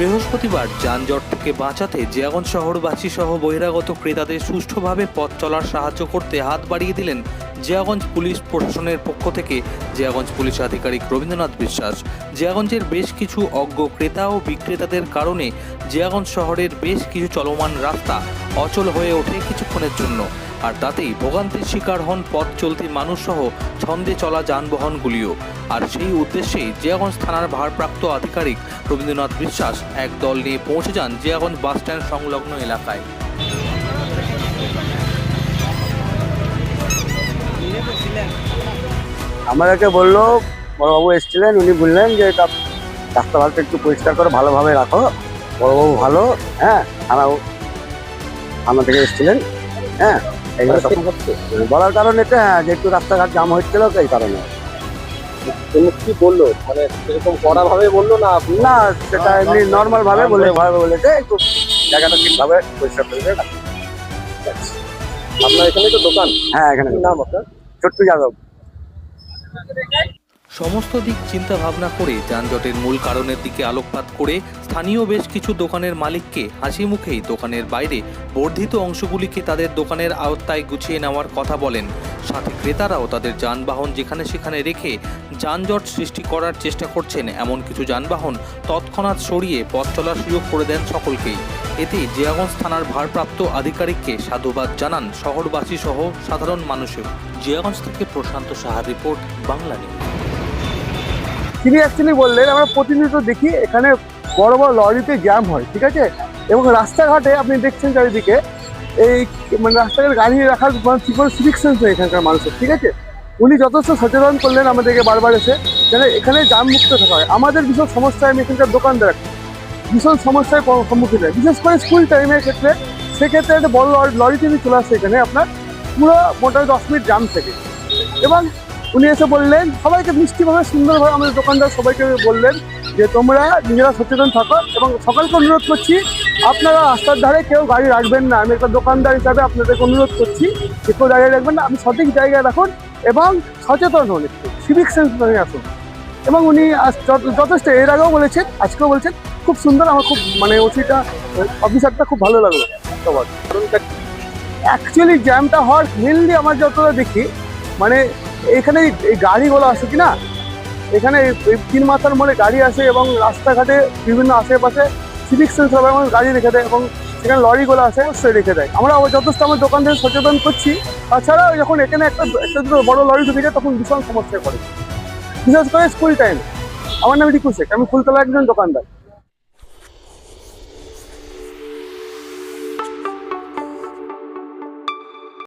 বৃহস্পতিবার যানজট থেকে বাঁচাতে জিয়াগঞ্জ শহরবাসী সহ বহিরাগত ক্রেতাদের সুষ্ঠুভাবে পথ চলার সাহায্য করতে হাত বাড়িয়ে দিলেন জিয়াগঞ্জ পুলিশ প্রশাসনের পক্ষ থেকে জিয়াগঞ্জ পুলিশ আধিকারিক রবীন্দ্রনাথ বিশ্বাস। জিয়াগঞ্জের বেশ কিছু অজ্ঞ ক্রেতা ও বিক্রেতাদের কারণে জিয়াগঞ্জ শহরের বেশ কিছু চলমান রাস্তা অচল হয়ে ওঠে কিছুক্ষণের জন্য। আর তাতেই ভোগান্তির শিকার হন পথ চলতি মানুষসহ ছন্দে চলা যানবাহনগুলিও। আর সেই উদ্দেশ্যেই জিয়াগঞ্জ থানার ভারপ্রাপ্ত আধিকারিক রবীন্দ্রনাথ বিশ্বাস এক দল নিয়ে পৌঁছে যান জিয়াগঞ্জ বাসস্ট্যান্ড সংলগ্ন এলাকায়। আমাদেরকে বলল বড়বাবু এসেছিলেন উনি বললেন যে এটা রাস্তাঘাটটা একটু পরিষ্কার করে ভালোভাবে রাখো বড়বাবু ভালো হ্যাঁ থানাও থানা থেকে এসেছিলেন হ্যাঁ এইগুলো বলার কারণ এটা হ্যাঁ যে একটু রাস্তাঘাট জাম হচ্ছিল এই কারণে। কি বলল? মানে এরকম কড়া ভাবে বলল না না সেটা এমনি নর্মাল ভাবে বলে ভাবে বলেছে একটু জায়গাটা ঠিকভাবে পরিষ্কার করে রাখো। আপনার এখানে তো দোকান? হ্যাঁ এখানে নাম আপনার? ছোট্টু যাদব। সমস্ত দিক চিন্তা ভাবনা করে যানজটের মূল কারণের দিকে আলোকপাত করে স্থানীয় বেশ কিছু দোকানের মালিককে হাসি মুখেই দোকানের বাইরে বর্ধিত অংশগুলিকে তাদের দোকানের আওতায় গুছিয়ে নেওয়ার কথা বলেন। সাথে ক্রেতারাও তাদের যানবাহন যেখানে সেখানে রেখে যানজট সৃষ্টি করার চেষ্টা করছেন, এমন কিছু যানবাহন তৎক্ষণাৎ সরিয়ে পথ চলার সুযোগ করে দেন সকলকেই। এতে জিয়াগঞ্জ থানার ভারপ্রাপ্ত আধিকারিককে সাধুবাদ জানান শহরবাসী সহ সাধারণ মানুষের জিয়াগঞ্জ থেকে প্রশান্ত সাহার রিপোর্ট, বাংলা নিউজ। তিনি অ্যাকচুয়ালি বললেন, আমরা প্রতিনিয়ত দেখি, এখানে বড় বড় লরিতে জ্যাম হয়, ঠিক আছে? এবং রাস্তাঘাটে আপনি দেখছেন চারিদিকে এই মানে রাস্তাঘাটে গাড়ি রাখার মানে ঠিক করে সিভিক এখানকার মানুষের, ঠিক আছে? উনি যথেষ্ট সচেতন করলেন আমাদেরকে বারবার এসে, যেন এখানে জাম মুক্ত থাকা হয়। আমাদের ভীষণ সমস্যায় আমি এখানকার দোকানদার, ভীষণ সমস্যায় সম্মুখীন হয় বিশেষ করে স্কুল টাইমের ক্ষেত্রে, সেক্ষেত্রে একটা বড় লরি নিয়ে চলে আসছে এখানে আপনার পুরো মোটামুটি দশ মিনিট জাম থেকে। এবং উনি এসে বললেন, সবাইকে মিষ্টিভাবে সুন্দরভাবে আমাদের দোকানদার সবাইকে বললেন যে, তোমরা নিজেরা সচেতন থাকো এবং সকলকে অনুরোধ করছি, আপনারা রাস্তার ধারে কেউ গাড়ি রাখবেন না। আমি একটা দোকানদার হিসাবে আপনাদেরকে অনুরোধ করছি যে, কেউ দাঁড়িয়ে রাখবেন না। আপনি সঠিক জায়গায় রাখুন এবং সচেতন হন একটু। সিভিক সেন্স নিয়ে আসুন। এবং উনি যথেষ্ট, এর আগেও বলেছেন, আজকেও বলছেন, খুব সুন্দর আমার খুব মানে ওসিটা, অফিসারটা খুব ভালো লাগল। সবার অ্যাকচুয়ালি জ্যামটা হওয়ার মেনলি আমার যতটা দেখি মানে এখানে এই গাড়িগুলো আসে কি না এখানে তিন মাথার মোড়ে গাড়ি আসে এবং রাস্তাঘাটে বিভিন্ন আশেপাশে সিভিক সেন্স হবে এবং গাড়ি রেখে দেয় এবং সেখানে লরিগুলো আসে অবশ্যই রেখে দেয়। আমরা যথেষ্ট আমার দোকান থেকে সচেতন করছি। তাছাড়া যখন এখানে একটা একটা বড় লরি ঢুকে যায়, তখন ভীষণ সমস্যায় পড়ে। বিশেষ করে স্কুল টাইম আমার নাম রিকু শেখ, আমি ফুলতলা একজন দোকানদার।